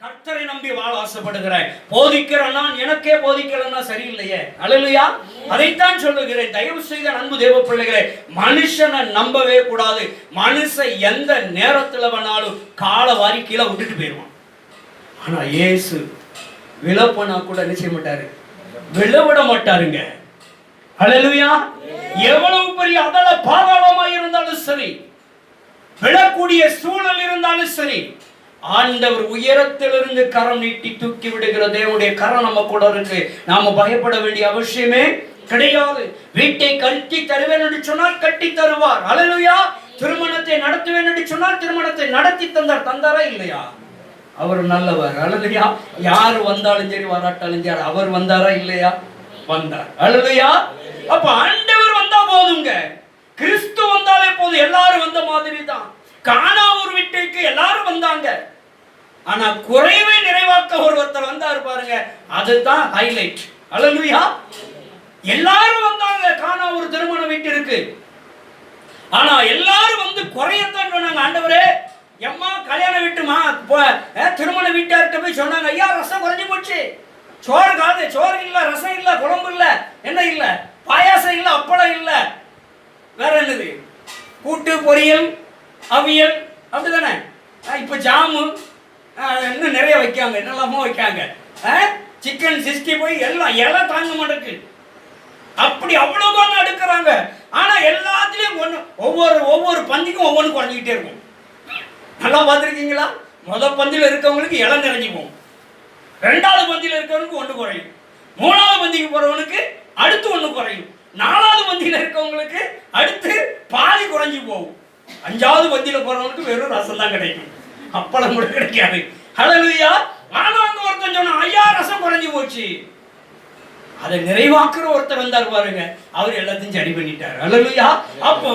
கர்த்தரை நம்பி வாழ ஆசைப்படுகிறேன். நான் எனக்கே போதிக்கலன்னா சரியில்லையே. அழலையா அதைத்தான் சொல்லுகிறேன். தயவு செய்த அன்பு தேவ பிள்ளைகளே மனுஷனை நம்பவே கூடாது. மனுஷன் எந்த நேரத்துல வேணாலும் காலை வாரி கீழே விட்டுட்டு போயிடுவான். ஆனா இயேசு விழப்பனா கூட என்ன செய்ய மாட்டாரு? விழவிட மாட்டாருங்க. அழலுயா எவ்வளவு பெரிய அதல பாதாளமாய் இருந்தாலும் சரி விழக்கூடிய சூழல் இருந்தாலும் சரி ஆண்டவர் உயரத்திலிருந்து கரம் நீட்டி தூக்கி விடுகிற தேவனுடைய கரம் நம்ம கூட இருக்கு. நாம பயப்பட வேண்டிய அவசியமே கிடையாது. வீட்டை கட்டி தருவேன் என்று சொன்னால் கட்டி தருவார். அலலுயா திருமணத்தை நடத்துவேன் என்று சொன்னால் திருமணத்தை நடத்தி தந்தார். தந்தாரா இல்லையா? அவர் நல்லவர். அழுதையா யார் வந்தாலும் சரி வராட்டாலும் சரி அவர் வந்தாரா இல்லையா? வந்தார். அழுதையா அப்ப ஆண்டவர் வந்தா போதுங்க. கிறிஸ்து வந்தாலே போதும். எல்லாரும் வந்த மாதிரி தான் காணா ஒரு வீட்டுக்கு எல்லாரும் வந்தாங்க. ஆனா குறைவை நிறைவாக்க ஒரு ஒருத்தர் வந்தாரு பாருங்க. அதுதான் ஹைலைட் அழலுயா எல்லாரும் வந்தாங்க. காணா ஒரு திருமண வீட்டிற்கு ஆனா எல்லாரும் வந்து குறையத்தான் சொன்னாங்க. ஆண்டவரே எம்மா கல்யாணம் வீட்டுமா? திருமண வீட்டார்கிட்ட போய் சொன்னாங்க. ஐயா ரசம் குறைஞ்சு போச்சு. சோறு காது சோறு இல்ல ரசம் இல்ல குழம்பு இல்ல என்ன இல்ல? பாயாசம் இல்ல அப்பளம் இல்ல. வேற என்னது? கூட்டு பொரியல் அவியல் அப்படிதானே? அஹ், இப்ப ஜாமு இன்னும் நிறைய வைக்காங்க என்னெல்லாமோ வைக்காங்க. சிக்கன் சிக்ஸ்டி போய் எல்லாம் இலை தாங்க மாட்டேங்குது. அப்படி அவ்வளோ ஒன்று எடுக்கிறாங்க. ஆனால் எல்லாத்துலேயும் ஒன்று ஒவ்வொரு ஒவ்வொரு பந்திக்கும் ஒவ்வொன்று குறைஞ்சிக்கிட்டே இருக்கும். நல்லா பார்த்துருக்கீங்களா? முதல் பந்தியில் இருக்கவங்களுக்கு இளம் நிறைஞ்சி போகும். ரெண்டாவது பந்தியில் இருக்கவனுக்கு ஒன்று குறையும். மூணாவது பந்திக்கு போகிறவனுக்கு அடுத்து ஒன்று குறையும். நாலாவது பந்தியில் இருக்கவங்களுக்கு அடுத்து பாதி குறைஞ்சி போகும். அஞ்சாவது பந்தியில் போகிறவனுக்கு வெறும் ரசம் தான் கிடைக்கும். அப்பளம் கூட கிடைக்காது. ஹalleluya. ஆனா அங்க ஒருத்தன் சொன்னான் ஐயா ரசம் குறைஞ்சு போச்சு. அதை நிறைவாக்குற ஒருத்தர் வந்தார் பாருங்க. அவர் எல்லாத்தையும் சரி பண்ணிட்டார். அழகுயா அப்போ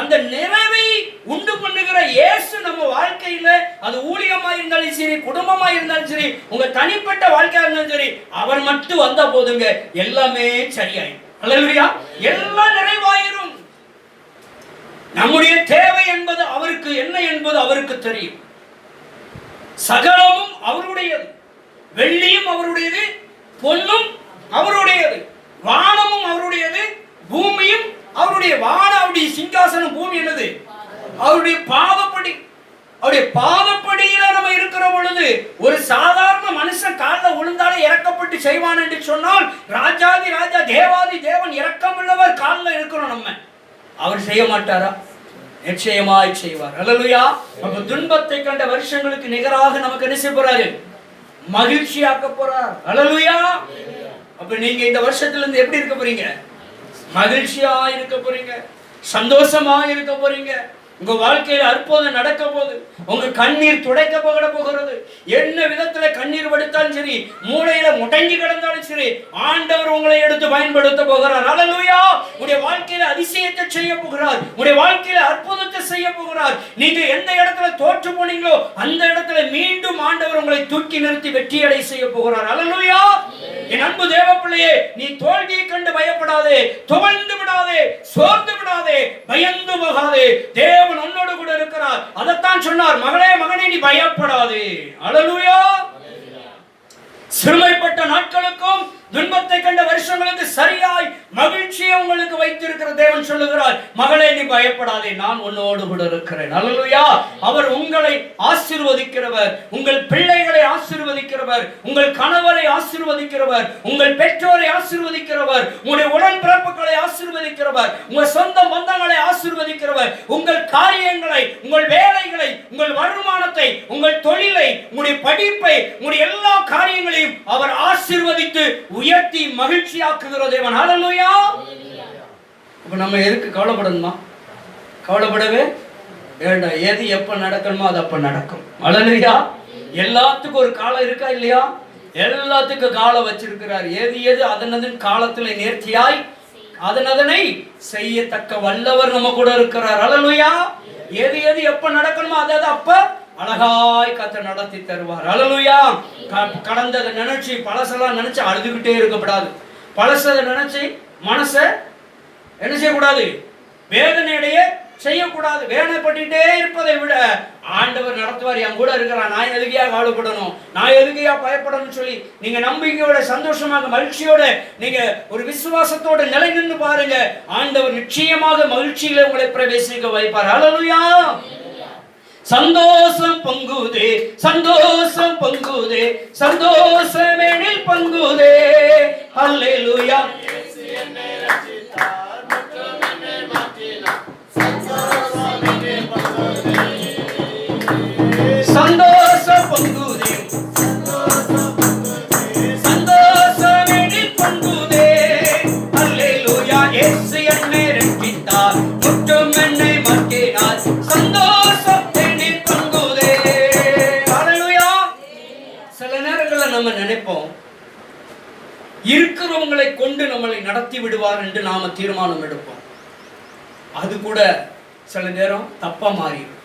அந்த நிறைவை உண்டு பண்ணுகிற இயேசு நம்ம வாழ்க்கையில அது ஊழியமா இருந்தாலும் சரி குடும்பமா இருந்தாலும் சரி உங்க தனிப்பட்ட வாழ்க்கையா இருந்தாலும் சரி அவர் மட்டும் வந்தா போதுங்க. எல்லாமே சரியாயிடும். அழகுயா எல்லாம் நிறைவாயிரும். நம்முடைய தேவை என்பது அவருக்கு என்ன என்பது அவருக்கு தெரியும். சகலமும் அவருடையது. வெள்ளியும் அவருடையது பொன்னும் அவருடையது வானமும் அவருடையது பூமியும் அவருடைய வான அவருடைய சிங்காசனம் பூமி என்னது? அவருடைய பாதப்படி. அவருடைய பாதப்படியில நம்ம இருக்கிற பொழுது ஒரு சாதாரண மனுஷன் காலில் விழுந்தாலே இறக்கப்பட்டு செய்வான் என்று சொன்னால் ராஜாதி ராஜா தேவாதி தேவன் இறக்கமுள்ளவர் காலில் இருக்கிறோம் நம்ம. அவர் செய்ய மாட்டாரா? நிச்சயமாய் செய்வார். அல்லலுயா நம்ம துன்பத்தை கண்ட வருஷங்களுக்கு நிகராக நமக்கு என்ன செய்ய போறாரு? மகிழ்ச்சியாக்க போறார். அல்லலுயா அப்ப நீங்க இந்த வருஷத்துல இருந்து எப்படி இருக்க போறீங்க? மகிழ்ச்சியா இருக்க போறீங்க. சந்தோஷமா இருக்க போறீங்க. உங்க வாழ்க்கையில அற்புதம் நடக்க போகுது. உங்க கண்ணீர் துடைக்க துடைக்கப்பட போகிறது. என்ன விதத்துல கண்ணீர் வடித்தாலும் சரி மூளையில முடங்கி கிடந்தாலும் சரி ஆண்டவர் உங்களை எடுத்து பயன்படுத்த போகிறார். அல்லேலூயா உடைய வாழ்க்கையில அதிசயத்தை செய்ய போகிறார். உடைய வாழ்க்கையில அற்புதத்தை செய்ய போகிறார். நீங்க எந்த இடத்துல தோற்று போனீங்களோ அந்த இடத்துல மீண்டும் ஆண்டவர் உங்களை தூக்கி நிறுத்தி வெற்றியடை செய்ய போகிறார். அல்லேலூயா என் அன்பு தேவ பிள்ளையே நீ தோல்வியை கண்டு பயப்படாதே துவழ்ந்து விடாதே சோர்ந்து விடாதே பயந்து போகாதே. தேவன் உன்னோடு கூட இருக்கிறார். அதைத்தான் சொன்னார் மகளே மகனே நீ பயப்படாதே. அழலுயா சிறுமைப்பட்ட நாட்களுக்கும் துன்பத்தை கண்ட வருஷங்களுக்கு சரியாய் மகிழ்ச்சியை உங்களுக்கு வைத்திருக்கிற தேவன் சொல்லுகிறார் மகளே நீ பயப்படாதே நான் உன்னோடு கூட இருக்கிறேன். அல்லேலூயா அவர் உங்களை ஆசிர்வதிக்கிறவர் உங்கள் பிள்ளைகளை ஆசிர்வதிக்கிறவர் உங்கள் கணவரை ஆசிர்வதிக்கிறவர் உங்கள் பெற்றோரை ஆசிர்வதிக்கிறவர் உங்களுடைய உடன்பிறப்புகளை ஆசிர்வதிக்கிறவர் உங்கள் சொந்த பந்தங்களை ஆசிர்வதி ஆசீர்வதிக்கிறவர் உங்கள் காரியங்களை உங்கள் வேலைகளை உங்கள் வருமானத்தை உங்கள் தொழிலை உங்களுடைய படிப்பை உங்களுடைய எல்லா காரியங்களையும் அவர் ஆசீர்வதித்து உயர்த்தி மகிழ்ச்சியாக்குகிற தேவன். ஹalleluya அப்ப நம்ம எதுக்கு கவலைப்படணுமா? கவலைப்படவே வேண்டாம். எது எப்ப நடக்கணுமோ அது அப்ப நடக்கும். ஹalleluya எல்லாத்துக்கும் ஒரு காலம் இருக்கா இல்லையா? எல்லாத்துக்கும் காலம் வச்சிருக்கிறார். எது எது அதனது காலத்தில் நேர்த்தியாய் அதனதனை செய்யத்தக்க வல்லவர் நம்ம கூட இருக்கிறார். ஹalleluya. எது எது எப்ப நடக்கணுமோ அது அது அப்ப அழகாய் கத்த நடத்தி தருவார். அலலுயா கடந்ததை நினைச்சு பழசெல்லாம் நினைச்சு அழுதுகிட்டே இருக்கக்கூடாது. பழசதை நினைச்சு மனசை என்ன செய்யக்கூடாது? வேதனையுடைய செய்யக்கூடாது வேலைப்பட்டுட்டே இருப்பதை விட ஆண்டவர் நடத்துவார் என் கூட இருக்கிறான் நான் எதுக்கையா கவலைப்படணும் நான் எதுக்கையா பயப்படணும்னு சொல்லி நீங்க நம்பிக்கையோட சந்தோஷமாக மகிழ்ச்சியோட நீங்க ஒரு விசுவாசத்தோட நிலை நின்று பாருங்க. ஆண்டவர் நிச்சயமாக மகிழ்ச்சியில உங்களை பிரவேசிக்க வைப்பார். அழலுயா சந்தோஷம் பொங்குதே சந்தோஷம் பொங்குதே சந்தோஷமெனில் பொங்குதே. ஹalleluya சந்தோஷம் பொங்குதே. சந்தோஷமெனில் பொங்குதே. ஹalleluya இயேசு என்னை ரட்சித்தார். முற்றும் என்னை மாற்றினார் சந்தோஷம் எனில் பொங்குதே. ஹalleluya சில நேரங்களில் நம்ம நினைப்போம் இருக்கிறவங்களை கொண்டு நம்மளை நடத்தி விடுவார் என்று நாம தீர்மானம் எடுப்போம். அது கூட சில நேரம் தப்பா மாறிடும்.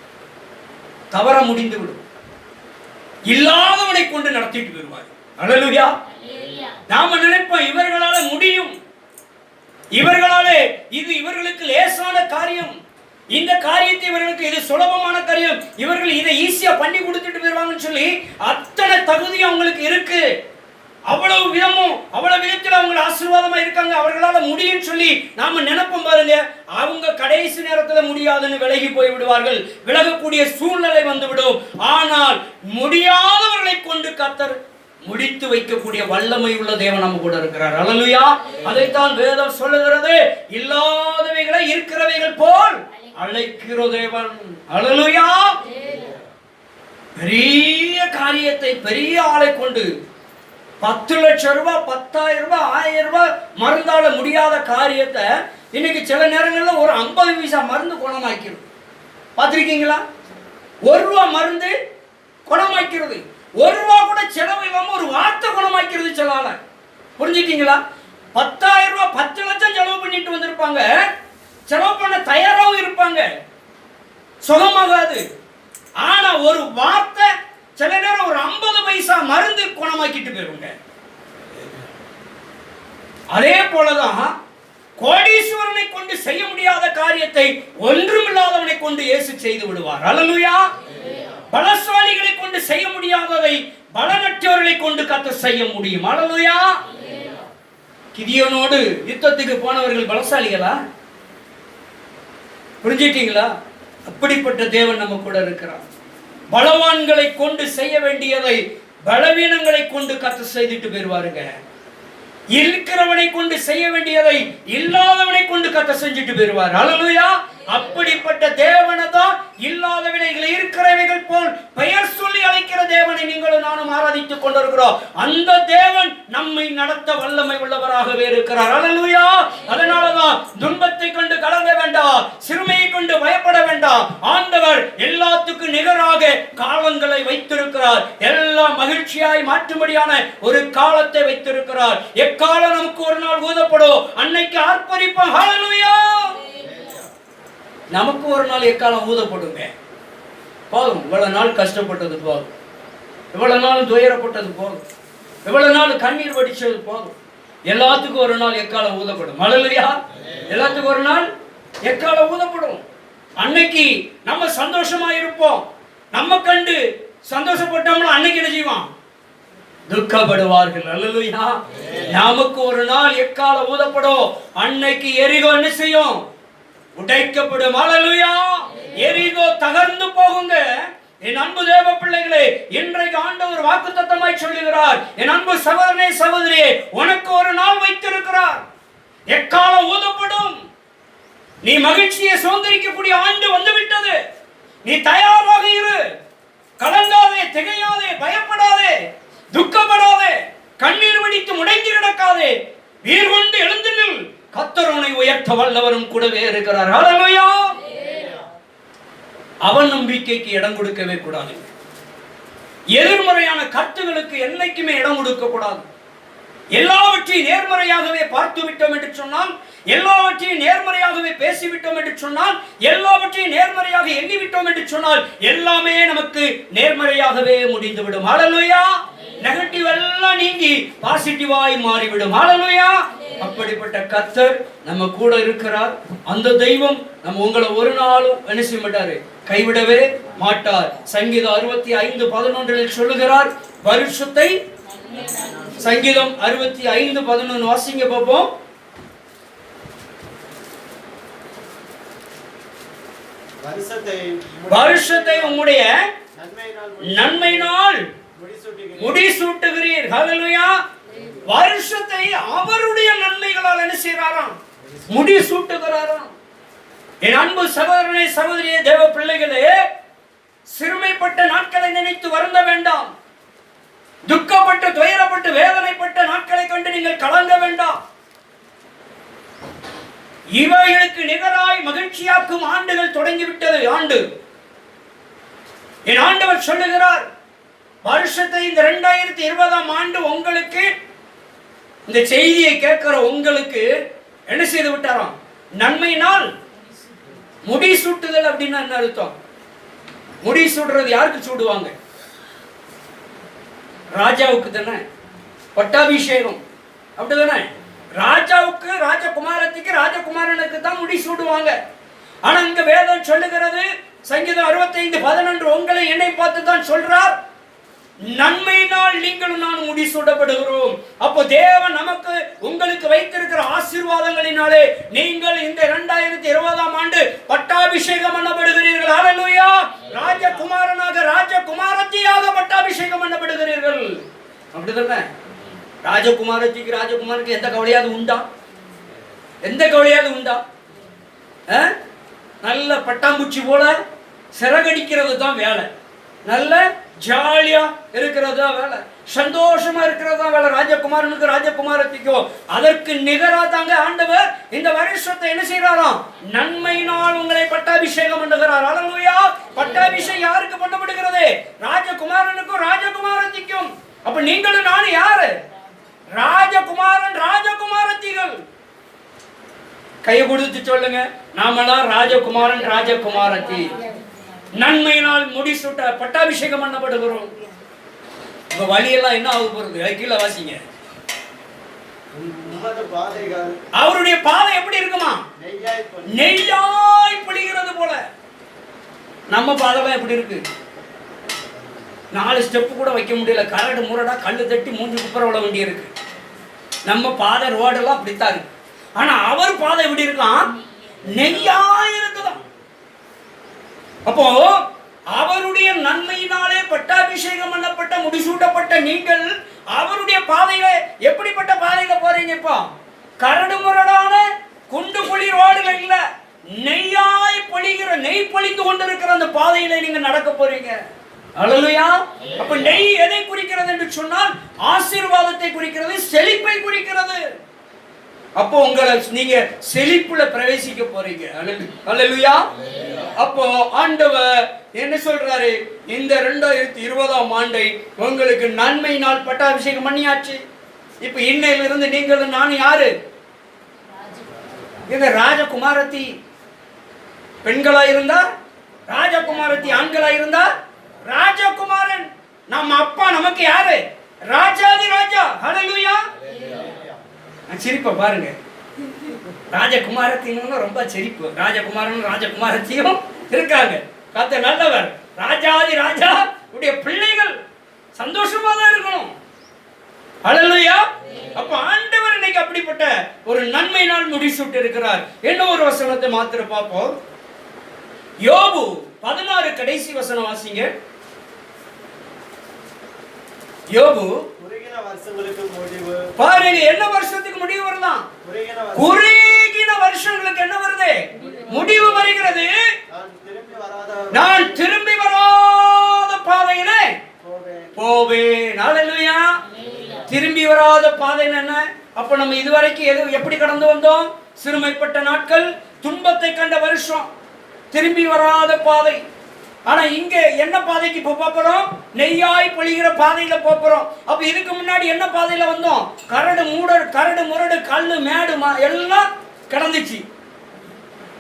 தவற முடிந்து விடும் இல்லாதவனை கொண்டு நடத்திட்டு வருவார் அழலுயா நாம நினைப்போம் இவர்களால முடியும். இவர்களாலே இது இவர்களுக்கு லேசான காரியம். இந்த காரியத்தை இவர்களுக்கு இது சுலபமான காரியம். இவர்கள் இதை ஈஸியா பண்ணி கொடுத்துட்டு போயிருவாங்கன்னு சொல்லி அத்தனை தகுதியும் அவங்களுக்கு இருக்கு. அவ்வளவு விதமும் அவ்வளவு விதத்தில் அவங்க ஆசீர்வாதமா இருக்காங்க. அவர்களால முடியும்னு சொல்லி நாம நினைப்போம் பாருங்க. அவங்க கடைசி நேரத்துல முடியாதுன்னு விலகி போய் விடுவார்கள். விலகக்கூடிய சூழ்நிலை வந்துவிடும். ஆனால் முடியாதவர்களை கொண்டு கத்தர் முடித்து வைக்கக்கூடிய வல்லமை உள்ள தேவன் நம்ம கூட இருக்கிறார். அல்லலுயா அதைத்தான் வேதம் சொல்லுகிறது. இல்லாதவைகளை இருக்கிறவைகள் போல் அழைக்கிற தேவன். அல்லலுயா பெரிய காரியத்தை பெரிய ஆளை கொண்டு பத்து லட்சம் ரூபாய் பத்தாயிரம் ரூபாய் ஆயிரம் ரூபாய் மருந்தால முடியாத காரியத்தை இன்னைக்கு சில நேரங்களில் ஒரு ஐம்பது பைசா மருந்து குணமாக்கிடும் பார்த்துருக்கீங்களா? ஒரு ரூபா மருந்து குணமாக்கிறது. ஒரு ரூபா கூட செலவு இல்லாம ஒரு வார்த்தை குணமாக்கிறது சொல்லால புரிஞ்சுட்டீங்களா? பத்தாயிரம் ரூபாய் பத்து லட்சம் செலவு பண்ணிட்டு வந்திருப்பாங்க. செலவு பண்ண தயாராகவும் இருப்பாங்க. சுகமாகாது. ஆனா ஒரு வார்த்தை சில நேரம் ஒரு ஐம்பது பைசா மருந்து குணமாக்கிட்டு போயிருங்க. அதே போலதான் கோடீஸ்வரனை கொண்டு செய்ய முடியாத காரியத்தை ஒன்றுமில்லாதவனை கொண்டு இயேசு செய்து விடுவார். அல்லலுயா. பலசாலிகளை கொண்டு செய்ய முடியாததை பலனற்றவர்களை கொண்டு கத்த செய்ய முடியும். அலலுயா கிதியோனோடு யுத்தத்துக்கு போனவர்கள் பலசாலிகளா? புரிஞ்சிட்டீங்களா? அப்படிப்பட்ட தேவன் நம்ம கூட இருக்கிறார். பலவான்களை கொண்டு செய்ய வேண்டியதை பலவீனங்களை கொண்டு கத்து செய்துட்டு போயிருவாருங்க. இருக்கிறவனை கொண்டு செய்ய வேண்டியதை இல்லாதவனை கொண்டு கத்த செஞ்சுட்டு போயிருவார். அலலுயா அப்படிப்பட்ட தேவனை தான் இல்லாதவைகள் இருக்கிறவைகள் போல் பெயர் சொல்லி அழைக்கிற தேவனை நீங்களும் நானும் ஆராதித்துக் கொண்டிருக்கிறோம். அந்த தேவன் நம்மை நடத்த வல்லமை உள்ளவராகவே இருக்கிறார் அலலுயா அதனாலதான் துன்பத்தை கொண்டு கலங்க வேண்டாம் சிறுமையை கொண்டு பயப்பட வேண்டாம். ஆண்டவர் எல்லாத்துக்கும் நிகராக காலங்களை வைத்திருக்கிறார். எல்லாம் மகிழ்ச்சியாய் மாற்றும்படியான ஒரு காலத்தை வைத்திருக்கிறார். எக்காலம் நமக்கு ஒரு நாள் ஊதப்படும்? அன்னைக்கு ஆர்ப்பரிப்போம் ஹalleluya நமக்கு ஒரு நாள் எக்காலம் ஊதப்படுங்க போதும். இவ்வளவு நாள் கஷ்டப்பட்டது போதும். இவ்வளவு நாள் துயரப்பட்டது போதும். இவ்வளவு நாள் கண்ணீர் வடிச்சது போதும். எல்லாத்துக்கும் ஒரு நாள் எக்காலம் ஊதப்படும். மழலையா எல்லாத்துக்கும் ஒரு நாள் எக்காலம் ஊதப்படும். அன்னைக்கு நம்ம சந்தோஷமா இருப்போம். நம்ம கண்டு சந்தோஷப்பட்டோம்னா அன்னைக்கு என்ன செய்வான்? துக்கப்படுவார்கள். அல்லலுயா. நமக்கு ஒரு நாள் எக்கால ஊதப்படும். அன்னைக்கு எரிகோ என்ன செய்யும். உடைக்கப்படும். அல்லலுயா எரிகோ தகர்ந்து போகுங்க. என் அன்பு தேவ பிள்ளைகளே இன்றைக்கு ஆண்டவர் வாக்குத்தத்தமாய் சொல்லுகிறார். என் அன்பு சகோதரனே சகோதரியே உனக்கு ஒரு நாள் வைத்திருக்கிறார். எக்காலம் ஊதப்படும்? நீ மகிழ்ச்சியை சுதந்திரிக்கக்கூடிய ஆண்டு வந்து விட்டது நீ தயாராக இரு. கலங்காதே திகையாதே பயப்படாதே துக்கப்படாதே கண்ணீர் வடித்து முடைந்து கிடக்காதே வீர் கொண்டு எழுந்து நில். கத்தர் உயர்த்த வல்லவரும் கூடவே இருக்கிறார். ஹalleluya அவன் நம்பிக்கைக்கு இடம் கொடுக்கவே கூடாது. எதிர்மறையான கருத்துகளுக்கு என்னைக்குமே இடம் கொடுக்க கூடாது. எல்லாவற்றையும் நேர்மறையாகவே பார்த்து விட்டோம் என்று சொன்னால் எல்லாவற்றையும் நேர்மறையாகவே பேசிவிட்டோம் என்று சொன்னால் எல்லாவற்றையும் நேர்மறையாக எண்ணிவிட்டோம் என்று சொன்னால் எல்லாமே நமக்கு நேர்மறையாகவே முடிந்துவிடும். அழலுயா நெகட்டிவ் எல்லாம் நீங்கி பாசிட்டிவாய் மாறிவிடும். ஹalleluya அப்படிப்பட்ட கத்தர் நம்ம கூட இருக்கிறார். அந்த தெய்வம் நம்ம உங்களை ஒரு நாளும் என்ன செய்ய மாட்டாரு? கைவிடவே மாட்டார். சங்கீதம் அறுபத்தி ஐந்து பதினொன்றில் சொல்லுகிறார் வருஷத்தை சங்கீதம் அறுபத்தி ஐந்து பதினொன்று வாசிங்க பார்ப்போம். வருஷத்தை வருஷத்தை உம்முடைய நன்மையினால். முடிசூட்டுகிறீர். வருஷத்தை அவருடைய நன்மைகளால் என்ன செய்கிறாராம்? முடிசூட்டுகிறாராம். என் அன்பு சகோதரனை சகோதரிய தேவ பிள்ளைகளே சிறுமைப்பட்ட நாட்களை நினைத்து வருந்த வேண்டாம். துக்கப்பட்டு துயரப்பட்டு வேதனைப்பட்ட நாட்களை கண்டு நீங்கள் கலங்க வேண்டாம். இவைகளுக்கு நிகராய் மகிழ்ச்சியாக்கும் ஆண்டுகள் தொடங்கிவிட்டது ஆண்டு. என் ஆண்டவர் சொல்லுகிறார் வருஷத்தை இந்த ரெண்டாயிரத்தி இருபதாம் ஆண்டு உங்களுக்கு இந்த செய்தியை கேட்கிற உங்களுக்கு என்ன செய்து விட்டாராம்? நன்மையினால் முடி சுட்டுதல் அப்படின்னா என்ன அர்த்தம்? முடி சுடுறது யாருக்கு சூடுவாங்க? ராஜாவுக்கு தானே. பட்டாபிஷேகம். அப்படிதானே? ராஜாவுக்கு ராஜகுமாரத்துக்கு ராஜகுமாரனுக்கு தான் முடி சூடுவாங்க ஆனா இங்க வேதம் சொல்லுகிறது சங்கீதம் அறுபத்தைந்து பதினொன்று உங்களை என்னை பார்த்து தான் சொல்றார். நன்மையினால் நீங்களும் நான் முடி சூடப்படுகிறோம் அப்போ தேவன் நமக்கு உங்களுக்கு வைத்திருக்கிற ஆசீர்வாதங்களினாலே நீங்கள் இந்த இரண்டாயிரத்தி இருபதாம் ஆண்டு பட்டாபிஷேகம் பண்ணப்படுகிறீர்கள். ஹalleluya ராஜகுமாரனாக ராஜகுமாரத்தியாக பட்டாபிஷேகம் பண்ணப்படுகிறீர்கள். அப்படிதானே? ராஜகுமாரத்திக்கு ராஜகுமாருக்கு எந்த கவலையாவது உண்டா? எந்த கவலையாவது உண்டா? ஆ? நல்ல பட்டாம்பூச்சி போல சிறகடிக்கிறது தான் வேலை. நல்ல ஜாலியா இருக்கிறது தான் வேலை? சந்தோஷமா இருக்கிறது தான் வேலை? ராஜகுமாரனுக்கு ராஜகுமாரத்திக்கோ. அதற்கு நிகரா தாங்க ஆண்டவர் இந்த வருஷத்தை என்ன செய்யறாராம் நன்மையினால் உங்களை பட்டாபிஷேகம் பண்ணுகிறார். அலலுயா! பட்டாபிஷேகம் யாருக்கு பண்ணப்படுகிறது? ராஜகுமாரனுக்கும் ராஜகுமாரத்திக்கும். அப்ப நீங்களும் நானும் யாரு? ராஜகுமாரன் ராஜகுமாரத்திகள். கை கொடுத்து சொல்லுங்க. நாமெல்லாம் ராஜகுமாரன் ராஜகுமாரத்தி. நன்மையினால் முடிசூட்ட பட்டாபிஷேகம் பண்ணப்படுகிறோம். உங்க வழியெல்லாம் என்ன ஆக போறது கீழே வாசிங்க. அவருடைய பாதை எப்படி இருக்குமா? நெய்யாய் பொழிகிறது போல. நம்ம பாதைலாம் எப்படி இருக்கு? நாலு ஸ்டெப்பு கூட வைக்க முடியல. கரடு முரடா கல்லு தட்டி மூஞ்சி குப்புற விட வேண்டி இருக்கு. நம்ம பாதை ரோடெல்லாம் அப்படித்தான் இருக்கு. ஆனா அவர் பாதை எப்படி இருக்கான்? நெய்யாய் இருக்குதாம் அப்போ அவருடைய நன்மையினாலே பட்டாபிஷேகம் பண்ணப்பட்ட முடிசூட்டப்பட்ட நீங்கள் அவருடைய பாதையில எப்படிப்பட்ட பாதையில போறீங்க இப்போ? கரடு முரடான குண்டு குழி ரோடுல இல்ல நெய்யாய் பொழிகிற நெய் பொழிந்து கொண்டிருக்கிற அந்த பாதையில நீங்க நடக்க போறீங்க. அழலுயா அப்ப நெய் எதை குறிக்கிறது என்று சொன்னால் ஆசீர்வாதத்தை குறிக்கிறது செழிப்பை குறிக்கிறது. அப்போ உங்களை நீங்க செழிப்புல பிரவேசிக்க போறீங்க. அல்லேலூயா அப்போ ஆண்டவர் என்ன சொல்றாரு? இந்த ரெண்டாயிரத்தி இருபதாம் ஆண்டை உங்களுக்கு நன்மையினால் பட்டாபிஷேகம் பண்ணியாச்சு. இப்ப இன்னையில இருந்து நீங்களும் நானும் யாரு? இது ராஜகுமாரத்தி. பெண்களா இருந்தா ராஜகுமாரத்தி ஆண்களா இருந்தா ராஜகுமாரன். நம்ம அப்பா நமக்கு யாரு? ராஜாதி ராஜா. ஹலலுயா சிரிப்பை பாருங்க. ராஜகுமாரத்தையும் ரொம்ப சிரிப்பு. ராஜகுமாரன் ராஜகுமாரத்தையும் இருக்காங்க. கத்த நல்லவர். ராஜாதி ராஜா உடைய பிள்ளைகள் சந்தோஷமா தான் இருக்கணும். அழலையா அப்ப ஆண்டவர் இன்னைக்கு அப்படிப்பட்ட ஒரு நன்மை நாள் முடிசூட்டு இருக்கிறார். என்ன ஒரு வசனத்தை மாத்திர பார்ப்போம்? யோபு பதினாறு கடைசி வசனம் வாசிங்க. யோபு பாருங்க என்ன வருஷத்துக்கு முடிவு வருதான் குறுகின வருஷங்களுக்கு என்ன வருது? முடிவு வருகிறது. நான் திரும்பி வராத பாதையிலே போவேன். ஹalleluya. திரும்பி வராத பாதை என்ன? அப்ப நம்ம இதுவரைக்கும் எது எப்படி கடந்து வந்தோம்? சிறுமைப்பட்ட நாட்கள் துன்பத்தை கண்ட வருஷம். திரும்பி வராத பாதை. ஆனா இங்க என்ன பாதைக்கு இப்ப போறோம்? நெய்யாய் பொழிகிற பாதையில போறோம். அப்ப இதுக்கு முன்னாடி என்ன பாதையில வந்தோம்? கரடு மூடர் கரடு முரடு கல்லு மேடு மா- எல்லாம் கிடந்துச்சு.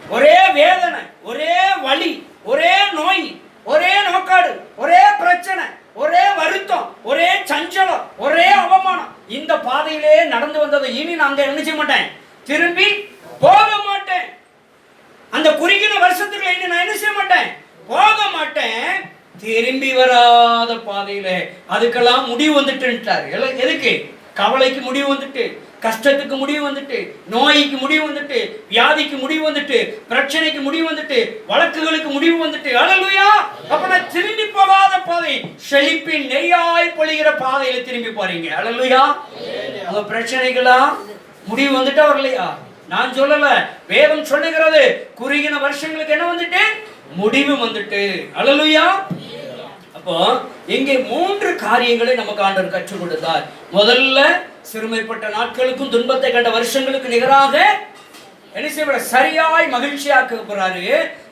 ஒரே வேதனை ஒரே வலி ஒரே நோய் ஒரே நோக்காடு ஒரே பிரச்சனை ஒரே வருத்தம் ஒரே சஞ்சலம் ஒரே அவமானம். இந்த பாதையிலே நடந்து வந்ததை இனி நாங்க என்ன செய்ய மாட்டேன்? திரும்பி போக மாட்டேன். அந்த குறுகின வருஷத்துக்குள்ள இனி நான் என்ன செய்ய மாட்டேன்? போக மாட்டேன் திரும்பி வராத பாதையில. அதுக்கெல்லாம் முடிவு வந்துட்டுன்ட்டார் எல்லாம் எதுக்கு? கவலைக்கு முடிவு வந்துட்டு கஷ்டத்துக்கு முடிவு வந்துட்டு நோய்க்கு முடிவு வந்துட்டு வியாதிக்கு முடிவு வந்துட்டு பிரச்சனைக்கு முடிவு வந்துட்டு வழக்குகளுக்கு முடிவு வந்துட்டு அழலுயா அப்ப திரும்பி போகாத பாதை செழிப்பின் நெய்யாய் பொழிகிற பாதையில திரும்பி போறீங்க. அழலுயா உங்க பிரச்சனைகளா முடிவு வந்துட்டா வரலையா? நான் சொல்லல. வேதம் சொல்லுகிறது குறுகின வருஷங்களுக்கு என்ன வந்துட்டு? முடிவு வந்துட்டு. அழலுயா அப்போ இங்கே மூன்று காரியங்களை நமக்கு ஆண்டவர் கற்றுக் கொடுத்தார். முதல்ல சிறுமைப்பட்ட நாட்களுக்கும் துன்பத்தை கண்ட வருஷங்களுக்கு நிகராக என்ன செய்ய சரியாய் மகிழ்ச்சியாக்க போறாரு.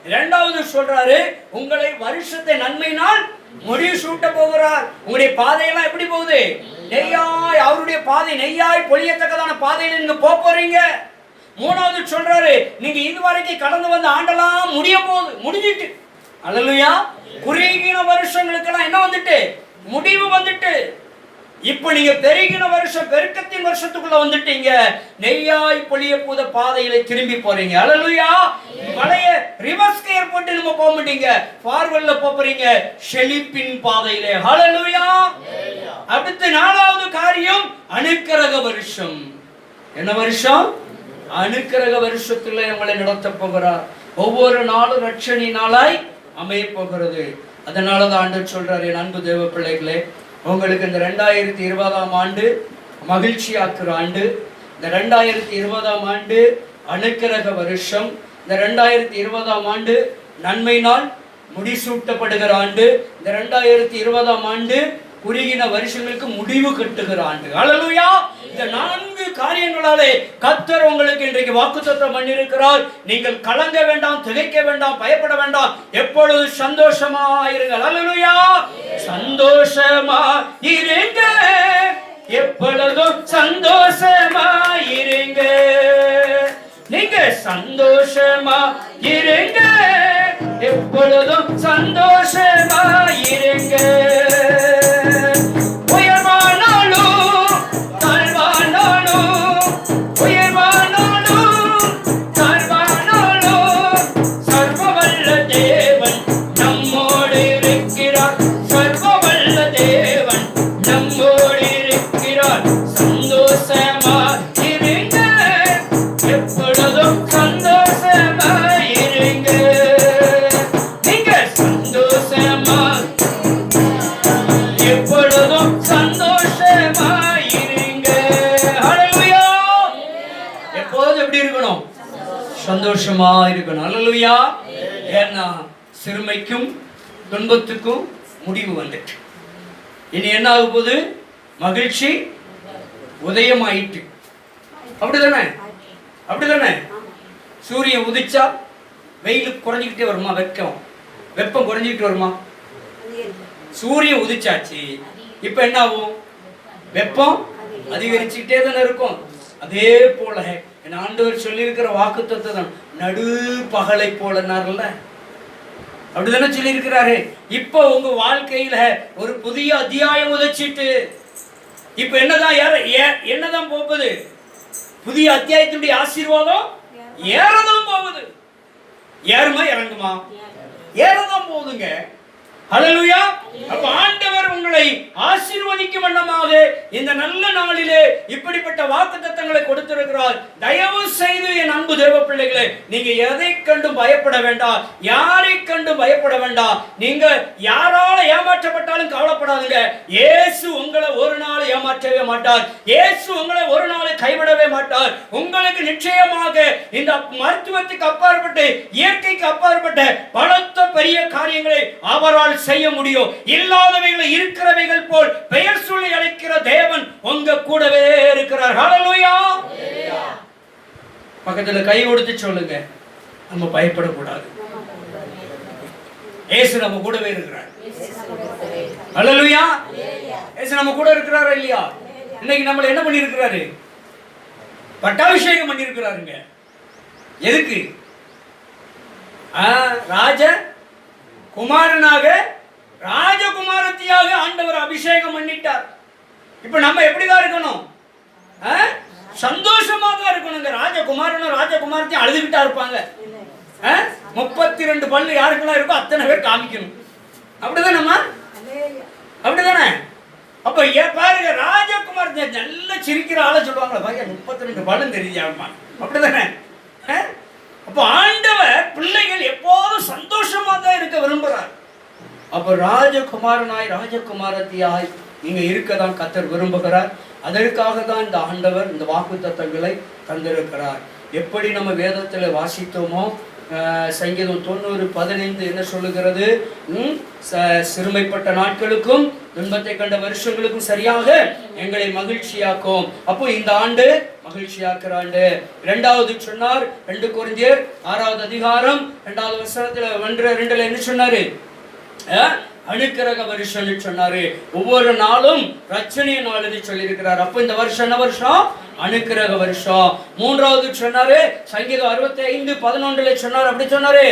இரண்டாவது சொல்றாரு உங்களை வருஷத்தை நன்மையினால் முடிவு சூட்ட போகிறார். உங்களுடைய பாதையெல்லாம் எப்படி போகுது? நெய்யாய் அவருடைய பாதை நெய்யாய் பொழியத்தக்கதான பாதையில நீங்க போக போறீங்க. மூணாவது சொல்றாரு நீங்க இதுவரைக்கும் கடந்து வந்த ஆண்டெல்லாம் முடிய போகுது முடிஞ்சிட்டு. அல்லலுயா. குறுகின வருஷங்களுக்கெல்லாம் என்ன வந்துட்டு? முடிவு வந்துட்டு. இப்ப நீங்க பெருகின வருஷம் பெருக்கத்தின் வருஷத்துக்குள்ள வந்துட்டீங்க. நெய்யாய் பொழிய பூத பாதையில திரும்பி போறீங்க. அழலுயா பழைய ரிவர்ஸ் கேர் போட்டு நம்ம போக மாட்டீங்க. ஃபார்வர்ட்ல போறீங்க. செழிப்பின் பாதையில. அழலுயா அடுத்து நாலாவது காரியம் அனுக்கிரக வருஷம். என்ன வருஷம்? அனுக்கிரக வருஷத்துல எங்களை நடத்த போகிறார். ஒவ்வொரு நாளும் ரட்சணி நாளாய் அமைய போகிறது. அதனால தான் ஆண்டு சொல்றாரு என் அன்பு தேவ பிள்ளைகளே உங்களுக்கு இந்த ரெண்டாயிரத்தி இருபதாம் ஆண்டு மகிழ்ச்சியாக்குற ஆண்டு இந்த ரெண்டாயிரத்தி இருபதாம் ஆண்டு அனுக்கிரக வருஷம் இந்த ரெண்டாயிரத்தி இருபதாம் ஆண்டு நன்மை நாள் முடிசூட்டப்படுகிற ஆண்டு இந்த ரெண்டாயிரத்தி இருபதாம் ஆண்டு குறுகின வருஷங்களுக்கு முடிவு கட்டுகிற ஆண்டு. அழலுயா இந்த நான்கு காரியங்களாலே கத்தர் உங்களுக்கு இன்றைக்கு வாக்குத்தத்தம் பண்ணியிருக்கிறார். நீங்கள் கலங்க வேண்டாம் திகைக்க வேண்டாம் பயப்பட வேண்டாம். எப்பொழுது சந்தோஷமா இருங்கள் அல்லா சந்தோஷமா இருங்க எப்பொழுதும் சந்தோஷமா இருங்க நீங்க சந்தோஷமா இருங்க எப்பொழுதும் சந்தோஷமா இருங்க எப்படி இருக்கணும்? சந்தோஷமா இருக்கணும் அல்லலுயா. ஏன்னா சிறுமைக்கும் துன்பத்துக்கும் முடிவு வந்துட்டு. இனி என்ன ஆக போகுது? மகிழ்ச்சி உதயமாயிட்டு. அப்படிதானே? அப்படிதானே? சூரியன் உதிச்சா வெயில் குறைஞ்சிக்கிட்டே வருமா? வெக்கம். வெப்பம் குறைஞ்சிக்கிட்டு வருமா? சூரியன் உதிச்சாச்சு. இப்ப என்ன ஆகும்? வெப்பம் அதிகரிச்சுக்கிட்டே தானே இருக்கும். அதே போல ஆண்டவர் சொல்லியிருக்கிற வாக்கு தான் நடு பகலை போலனார்ல அப்படிதானே சொல்லியிருக்கிறாரு. இப்போ உங்க வாழ்க்கையில ஒரு புதிய அத்தியாயம் உதச்சிட்டு இப்ப என்னதான் ஏற- ஏ- என்னதான் போகுது? புதிய அத்தியாயத்தினுடைய ஆசீர்வாதம் ஏறதான் போகுது. ஏறுமா இறங்குமா? ஏறதான் போகுதுங்க. ஹalleluya அப்ப ஆண்டவர் உங்களை ஆசீர்வதிக்கும் வண்ணமாக இந்த நல்ல நாளிலே இப்படிப்பட்ட வாக்கு தத்தங்களை கொடுத்திருக்கிறார். தயவு செய்து என் அன்பு தேவ பிள்ளைகளே நீங்க எதை கண்டும் பயப்பட வேண்டாம். யாரை கண்டும் பயப்பட வேண்டாம். நீங்க யாரால ஏமாற்றப்பட்டாலும் கவலைப்படாதீங்க. இயேசு உங்களை ஒரு நாள் ஏமாற்றவே மாட்டார். இயேசு உங்களை ஒரு நாள் கைவிடவே மாட்டார். உங்களுக்கு நிச்சயமாக இந்த மருத்துவத்துக்கு அப்பாற்பட்டு இயற்கைக்கு அப்பாற்பட்ட பலத்த பெரிய காரியங்களை அவரால் செய்ய முடியும். இல்லாதவைகளை இருக்கிறவைகள் போல் பெயர் சொல்லி அழைக்கிற தேவன் உங்க கூடவே இருக்கிறார். ஹalleluya பக்கத்துல கை கொடுத்து சொல்லுங்க. நம்ம பயப்படக்கூடாது. ஏசு நம்ம கூடவே இருக்கிறார். ஹalleluya இயேசு நம்ம கூட இருக்கிறாரா இல்லையா? இன்னைக்கு நம்மள என்ன பண்ணி இருக்கிறாரு பட்டாபிஷேகம் பண்ணிருக்கிறாருங்க எதுக்கு? ராஜ குமாரனாக ராஜகுமாரத்தியாக ஆண்டவர் அபிஷேகம் பண்ணிட்டார். இப்ப நம்ம எப்படிதான் இருக்கணும்? ஆ? சந்தோஷமா தான் இருக்கணுங்க. ராஜ ராஜகுமாரத்தையும் அழுதுகிட்டா இருப்பாங்க. முப்பத்தி ரெண்டு பல்லு யாருக்கெல்லாம் இருக்கோ அத்தனை பேர் காமிக்கணும். அப்படிதானம்மா அப்படிதானே? அப்ப ஏ பாருங்க ராஜகுமார் நல்ல சிரிக்கிற ஆளை சொல்லுவாங்களா பாருங்க முப்பத்தி ரெண்டு படம் தெரிஞ்சாமா அப்படிதானே? ஆ? ஆண்டவர் பிள்ளைகள் எப்போதும் சந்தோஷமா தான் இருக்க விரும்புறாரு. அப்போ ராஜகுமாரனாய் ராஜகுமாரத்தியாய் இங்கே இருக்க தான் கத்தர் விரும்புகிறார். அதற்காக தான் இந்த ஆண்டவர் இந்த வாக்கு தத்தங்களை தந்திருக்கிறார். எப்படி நம்ம வேதத்தில் வாசித்தோமோ சங்கீதம் தொண்ணூறு பதினைந்து என்ன சொல்லுகிறது? ச- சிறுமைப்பட்ட நாட்களுக்கும் துன்பத்தை கண்ட வருஷங்களுக்கும் சரியாக எங்களை மகிழ்ச்சியாக்கும். அப்போ இந்த ஆண்டு மகிழ்ச்சியாக்குற ஆண்டு. இரண்டாவது சொன்னார் ரெண்டு குறைந்தியர் ஆறாவது அதிகாரம் இரண்டாவது வருஷத்துல ஒன்று ரெண்டுல என்ன சொன்னாரு? அனுக்கிரக வருஷம்னு சொன்னாரு. ஒவ்வொரு நாளும் ரச்சனைய நாள்னு சொல்லியிருக்கிறார். அப்ப இந்த வருஷம் என்ன வருஷம்? அனுக்கிரக வருஷம். மூன்றாவது சொன்னாரு சங்கீதம் அறுபத்தி ஐந்து பதினொன்றுல சொன்னார். அப்படி சொன்னாரு.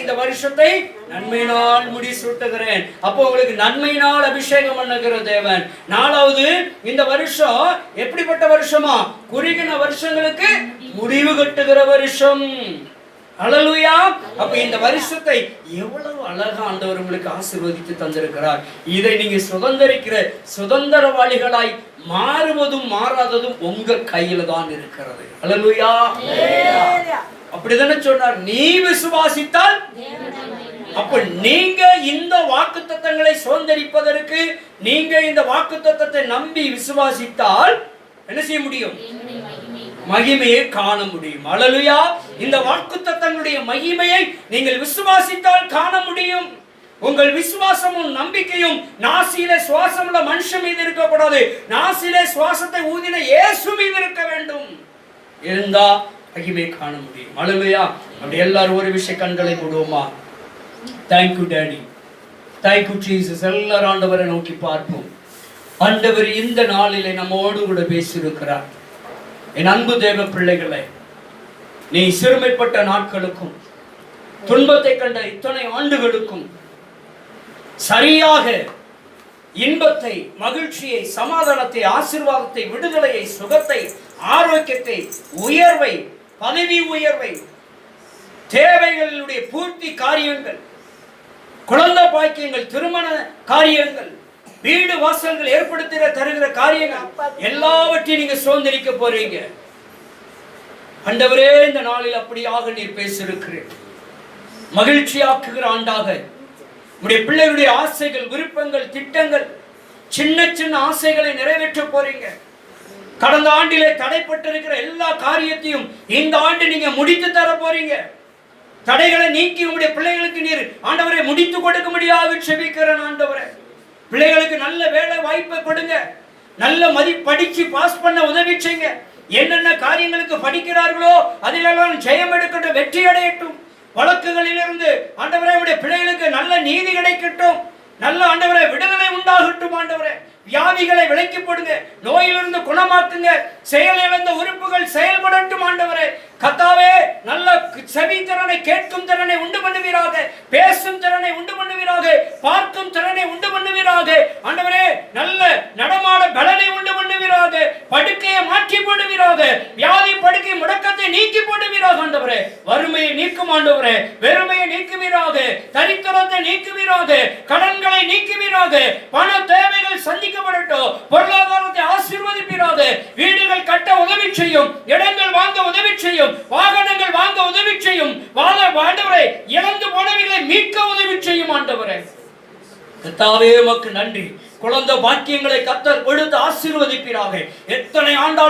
இந்த வருஷத்தை நன்மையினால் முடி சூட்டுகிறேன் அப்போ உங்களுக்கு நன்மையினால் அபிஷேகம் பண்ணுகிற தேவன். நாலாவது இந்த வருஷம் எப்படிப்பட்ட வருஷமா? குறுகின வருஷங்களுக்கு முடிவு கட்டுகிற வருஷம். அழலுயா அப்ப இந்த வருஷத்தை எவ்வளவு அழகா ஆண்டவர் உங்களுக்கு ஆசீர்வதித்து தந்திருக்கிறார். இதை நீங்க சுதந்திரிக்கிற சுதந்திரவாளிகளாய் மாறுவதும் மாறாததும் உங்க கையில தான் இருக்கிறது. அழலுயா அப்படிதானே சொன்னார். நீ விசுவாசித்தால் அப்ப நீங்க இந்த வாக்குத்தத்தங்களை சுதந்திரிப்பதற்கு நீங்க இந்த வாக்குத்தத்தத்தை நம்பி விசுவாசித்தால் என்ன செய்ய முடியும்? மகிமையை காண முடியும். அழலுயா இந்த வாக்குத்தத்தங்களுடைய மகிமையை நீங்கள் விசுவாசித்தால் காண முடியும். உங்கள் விசுவாசமும் நம்பிக்கையும் நாசியில சுவாசம் உள்ள மனுஷன் மீது இருக்கக்கூடாது. நாசியில சுவாசத்தை ஊதின இயேசு மீது இருக்க வேண்டும். இருந்தா மகிமை காண முடியும். அழலுயா அப்படி எல்லாரும் ஒரு விஷய கண்களை போடுவோமா தேங்க்யூ டேடி தேங்க்யூ ஜீசஸ் எல்லாரும் ஆண்டவரை நோக்கி பார்ப்போம். ஆண்டவர் இந்த நாளிலே நம்மோடு கூட பேசியிருக்கிறார். என் அன்பு தேவ பிள்ளைகளே நீ சிறுமைப்பட்ட நாட்களுக்கும் துன்பத்தை கண்ட இத்தனை ஆண்டுகளுக்கும் சரியாக இன்பத்தை மகிழ்ச்சியை சமாதானத்தை ஆசிர்வாதத்தை விடுதலையை சுகத்தை ஆரோக்கியத்தை உயர்வை பதவி உயர்வை தேவைகளுடைய பூர்த்தி காரியங்கள் குழந்தை பாக்கியங்கள் திருமண காரியங்கள் வீடு வாசல்கள் ஏற்படுத்துகிற தருகிற காரியங்கள் எல்லாவற்றையும் நீங்க சுதந்திரிக்க போறீங்க. ஆண்டவரே இந்த நாளில் அப்படியாக நீர் பேசியிருக்கிறேன் மகிழ்ச்சியாக்குகிற ஆண்டாக. உடைய பிள்ளைகளுடைய ஆசைகள் விருப்பங்கள் திட்டங்கள் சின்ன சின்ன ஆசைகளை நிறைவேற்ற போறீங்க. கடந்த ஆண்டிலே தடைப்பட்டிருக்கிற எல்லா காரியத்தையும் இந்த ஆண்டு நீங்க முடித்து தர போறீங்க. தடைகளை நீக்கி உங்களுடைய பிள்ளைகளுக்கு நீர் ஆண்டவரை முடித்து கொடுக்க முடியாது செபிக்கிறேன் ஆண்டவரை. பிள்ளைகளுக்கு நல்ல வேலை வாய்ப்பை கொடுங்க. நல்ல மதி படிச்சு பாஸ் பண்ண உதவி செய்யுங்க. என்னென்ன காரியங்களுக்கு படிக்கிறார்களோ அதிலெல்லாம் ஜெயம் எடுக்கட்டும் வெற்றி அடையட்டும். வழக்குகளிலிருந்து ஆண்டவரே உடைய பிள்ளைகளுக்கு நல்ல நீதி கிடைக்கட்டும். நல்ல ஆண்டவரை விடுதலை உண்டாகட்டும் ஆண்டவரே. வியாதிகளை விலக்கி போடுங்க. நோயிலிருந்து குணமாக்குங்க. செயல் இழந்த உறுப்புகள் செயல் செவி திறனை கேட்கும் திறனை உண்டு பண்ணுவீராக பேசும் திறனை உண்டு பண்ணுவீராக பார்க்கும் திறனை உண்டு பண்ணுவீராக. ஆண்டவரே நல்ல நடமாட பலனை உண்டு பண்ணுவீராக. படுக்கையை மாற்றி போடுவீராக. வியாதி படுக்கை முடக்கத்தை நீக்கி போடுவீராக ஆண்டவரே. வறுமையை நீக்கும் ஆண்டவரே வெறுமையை நீக்குவீராக தரித்திரத்தை நீக்குவீராக கடன்களை நீக்குவீராக பண தேவைகள் சந்திக்கப்படட்டும் பொருளாதாரத்தை ஆசீர்வதிப்பீராக வீடுகள் கட்ட உதவி செய்யும் இடங்கள் வாங்க உதவி செய்யும் வாகனங்கள் வாங்க உதவி செய்யும் வாழ ஆண்டவரை இழந்து போனவர்களை மீட்க உதவி செய்யும் ஆண்டவரே கர்த்தாவே உமக்கு நன்றி. குழந்தை பாக்கியங்களை கத்தர் கொடுத்து ஆசீர்வதிப்பீராக. எத்தனை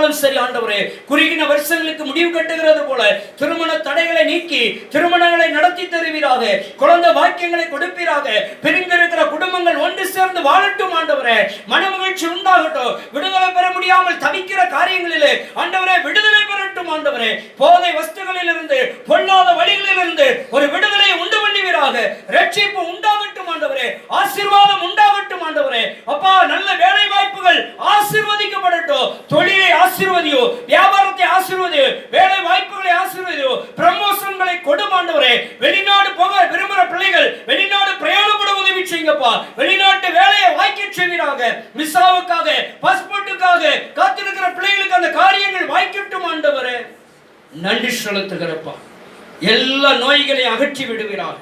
இருந்தாலும் சரி ஆண்டவரே குறுகின வருஷங்களுக்கு முடிவு கட்டுகிறது போல திருமண தடைகளை நீக்கி திருமணங்களை நடத்தி தருவீராக குழந்தை வாக்கியங்களை கொடுப்பீராக பிரிந்திருக்கிற குடும்பங்கள் ஒன்று சேர்ந்து வாழட்டும் ஆண்டவரே. மனமகிழ்ச்சி உண்டாகட்டும். விடுதலை பெற முடியாமல் தவிக்கிற காரியங்களிலே ஆண்டவரே விடுதலை பெறட்டும் ஆண்டவரே. போதை வஸ்துகளில் இருந்து பொல்லாத வழிகளில் இருந்து ஒரு விடுதலை உண்டு பண்ணுவீராக. ரட்சிப்பு உண்டாகட்டும் ஆண்டவரே. ஆசீர்வாதம் உண்டாகட்டும் ஆண்டவரே. அப்பா நல்ல வேலை வாய்ப்புகள் ஆசீர்வதிக்கப்படட்டும். தொழிலை ஆசீர்வதியோ வியாபாரத்தை ஆசீர்வதியோ வேலை வாய்ப்புகளை ஆசீர்வதியோ ப்ரமோஷன்களை கொடுமாண்டவரே வெளிநாடு போக விரும்புகிற பிள்ளைகள் வெளிநாடு பிரயாணப்பட உதவி செய்யுங்கப்பா. வெளிநாட்டு வேலையை வாய்க்க செய்வீராக. விசாவுக்காக பாஸ்போர்ட்டுக்காக காத்திருக்கிற பிள்ளைகளுக்கு அந்த காரியங்கள் வாய்க்கட்டும் ஆண்டவரே. நன்றி செலுத்துகிறப்பா. எல்லா நோய்களையும் அகற்றி விடுவீராக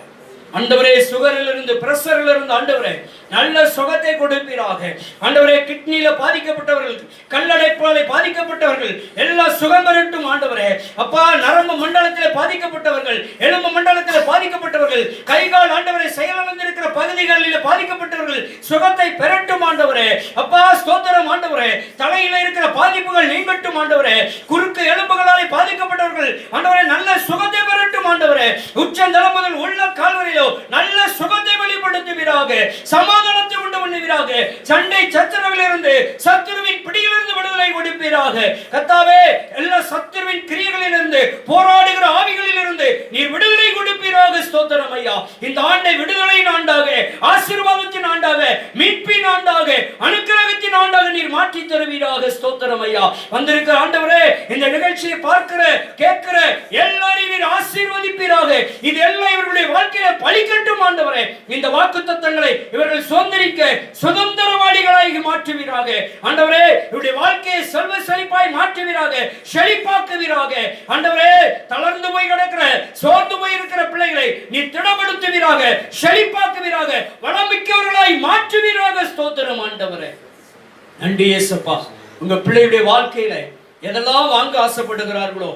ஆண்டவரே சுகரில் இருந்து பிரஷரில் இருந்து ஆண்டவரே நல்ல சுகத்தை கொடுப்பீராக. ஆண்டவரே கிட்னியில பாதிக்கப்பட்டவர்கள் கல்லடைப்பாலை பாதிக்கப்பட்டவர்கள் எல்லா சுகம் பெறட்டும் ஆண்டவரே. அப்பா நரம்பு மண்டலத்தில் பாதிக்கப்பட்டவர்கள் எலும்பு மண்டலத்தில் பாதிக்கப்பட்டவர்கள் கைகால் ஆண்டவரை செயலிழந்திருக்கிற பகுதிகளில் பாதிக்கப்பட்டவர்கள் சுகத்தை பெறட்டும் ஆண்டவரே. அப்பா ஸ்தோத்திரம் ஆண்டவரே. தலையில இருக்கிற பாதிப்புகள் நீங்கட்டும் ஆண்டவரே. குறுக்கு எலும்புகளாலே பாதிக்கப்பட்டவர்கள் ஆண்டவரே நல்ல சுகத்தை பெறட்டும் ஆண்டவரே. உச்சந்தலம் முதல் உள்ள கால்வரையிலோ நல்ல சுகத்தை வெளிப்படுத்துவீராக சமாதானத்தை உண்டு பண்ணுவீராக சண்டை சத்துருவிலிருந்து சத்துருவின் பிடியிலிருந்து விடுதலை கொடுப்பீராக. கத்தாவே எல்லா சத்துருவின் கிரியைகளிலிருந்து போராடுகிற ஆவிகளிலிருந்து நீர் விடுதலை கொடுப்பீராக ஸ்தோத்திரம் ஐயா. இந்த ஆண்டை விடுதலையின் ஆண்டாக ஆசீர்வாதத்தின் ஆண்டாக மீட்பின் ஆண்டாக அனுக்கிரகத்தின் ஆண்டாக நீர் மாற்றி தருவீராக ஸ்தோத்திரம் ஐயா. வந்திருக்கிற ஆண்டவரே இந்த நிகழ்ச்சியை பார்க்கிற கேட்கிற எல்லாரையும் நீர் ஆசீர்வதிப்பீராக. இது எல்லாம் இவர்களுடைய வாழ்க்கையில பலிக்கட்டும் ஆண்டவரே இந்த வாக்கு தத்தங்களை இவர்கள் சுதந்திரிக்க சுதந்திரவாளிகளாய் மாற்றுவீராக. ஆண்டவரே இவருடைய வாழ்க்கையை செல்வ செழிப்பாய் மாற்றுவீராக செழிப்பாக்குவீராக. ஆண்டவரே தளர்ந்து போய் கிடக்கிற சோர்ந்து போய் இருக்கிற பிள்ளைகளை நீ திடப்படுத்துவீராக செழிப்பாக்குவீராக வளமிக்கவர்களாய் மாற்றுவீராக. ஸ்தோத்திரம் ஆண்டவரே. நன்றி ஏசப்பா உங்க பிள்ளையுடைய வாழ்க்கையில எதெல்லாம் வாங்க ஆசைப்படுகிறார்களோ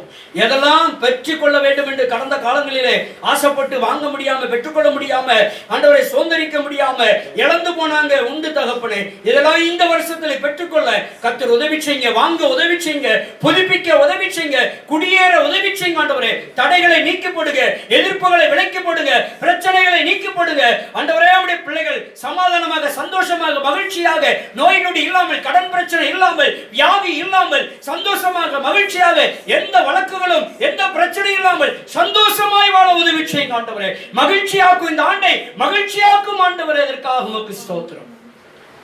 எதெல்லாம் பெற்றுக்கொள்ள வேண்டும் என்று கடந்த காலங்களிலே ஆசைப்பட்டு வாங்க முடியாம பெற்றுக்கொள்ள முடியாம ஆண்டவரை சுதந்திரிக்க முடியாம இழந்து போனாங்க உண்டு தகப்பனே. இதெல்லாம் இந்த வருஷத்துல பெற்றுக்கொள்ள கத்தர் உதவி செய்யுங்க வாங்க உதவி செய்யுங்க புதுப்பிக்க உதவி செய்யுங்க குடியேற உதவி செய்யுங்க ஆண்டவரே. தடைகளை நீக்கி போடுங்க எதிர்ப்புகளை விலக்கி போடுங்க பிரச்சனைகளை நீக்கி போடுங்க. ஆண்டவரே அவருடைய பிள்ளைகள் சமாதானமாக சந்தோஷமாக மகிழ்ச்சியாக நோய் நொடி இல்லாமல் கடன் பிரச்சனை இல்லாமல் வியாதி இல்லாமல் சந்தோஷம் சந்தோஷமாக மகிழ்ச்சியாக எந்த வழக்குகளும் எந்த பிரச்சனை இல்லாமல் சந்தோஷமாய் வாழ உதவி செய்யும் ஆண்டவரே. மகிழ்ச்சியாக்கும் இந்த ஆண்டை மகிழ்ச்சியாக்கும் ஆண்டவரே இதற்காக உமக்கு ஸ்தோத்திரம்.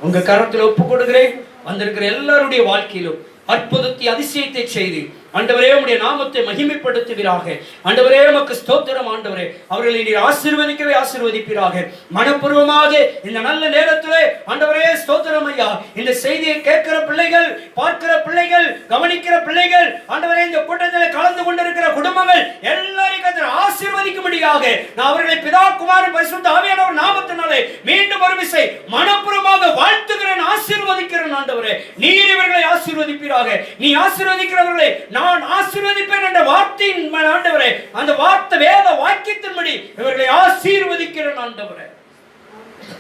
உங்க கரத்தில் ஒப்பு கொடுக்கிறேன். வந்திருக்கிற எல்லாருடைய வாழ்க்கையிலும் அற்புதத்தை அதிசயத்தை செய்து ஆண்டவரே உடைய நாமத்தை மகிமைப்படுத்துவீராக. ஆண்டவரே உமக்கு ஸ்தோத்திரம் ஆண்டவரே. அவர்களை நீர் ஆசீர்வதிக்கவே ஆசீர்வதிப்பீராக. மனப்பூர்வமாக இந்த நல்ல நேரத்திலே ஆண்டவரே ஸ்தோத்திரம் ஐயா. இந்த செய்தியை கேட்கிற பிள்ளைகள் பார்க்கிற பிள்ளைகள் கவனிக்கிற பிள்ளைகள் ஆண்டவரே இந்த கூட்டத்தில் கலந்து கொண்டிருக்கிற குடும்பங்கள் எல்லாரையும் கத்தர் ஆசீர்வதிக்கும்படியாக நான் அவர்களை பிதா குமாரன் பரிசுத்த ஆவியானவர் நாமத்தினாலே மீண்டும் ஒரு விசை மனப்பூர்வமாக வாழ்த்துகிறேன் ஆசீர்வதிக்கிறேன் ஆண்டவரே. நீர் இவர்களை ஆசீர்வதிப்பீராக. நீ ஆசீர்வதிக்கிறவர்களை நான் ஆசீர்வதிப்பேன் என்ற வார்த்தையின் ஆண்டவரே அந்த வார்த்தை வேத வாக்கியத்தின்படி இவர்களை ஆசீர்வதிக்கிறேன் ஆண்டவரே.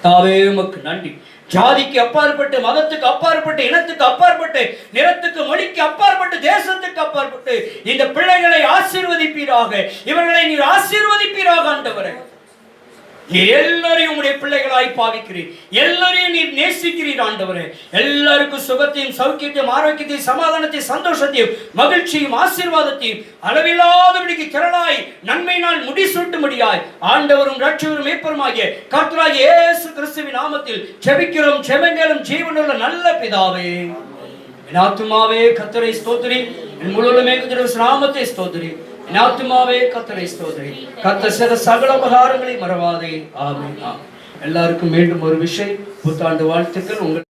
தாவே உமக்கு நன்றி. ஜாதிக்கு அப்பாற்பட்டு மதத்துக்கு அப்பாற்பட்டு இனத்துக்கு அப்பாற்பட்டு நிறத்துக்கு மொழிக்கு அப்பாற்பட்டு தேசத்துக்கு அப்பாற்பட்டு இந்த பிள்ளைகளை ஆசீர்வதிப்பீராக. இவர்களை நீர் ஆசீர்வதிப்பீராக ஆண்டவரே. எல்லாரையும் உங்களுடைய பிள்ளைகளாய் பாவிக்கிறீர். எல்லாரையும் நீர் நேசிக்கிறீர் ஆண்டவரே. எல்லாருக்கும் சுகத்தையும் சௌக்கியத்தையும் ஆரோக்கியத்தையும் சமாதானத்தையும் சந்தோஷத்தையும் மகிழ்ச்சியும் ஆசீர்வாதத்தையும் அளவில்லாதபடிக்கு திரளாய் நன்மையினால் முடிசூட்டும்படியாய் ஆண்டவரும் ரட்சகரும் மேப்பருமாகிய கர்த்தராகிய இயேசு கிறிஸ்துவின் நாமத்தில் செபிக்கிறோம் செவங்களும் ஜீவனுள்ள நல்ல பிதாவே. என் ஆத்துமாவே கத்தரை ஸ்தோத்திரி. என் முழுவதுமே நாமத்தை ஸ்தோத்திரி என் ஆத்துமாவே கத்தரை ஸ்தோத்திரி. கத்த சில சகல உபகாரங்களை மறவாதே. ஆமே எல்லாருக்கும் மீண்டும் ஒரு விஷயம் புத்தாண்டு வாழ்த்துக்கள். உங்கள்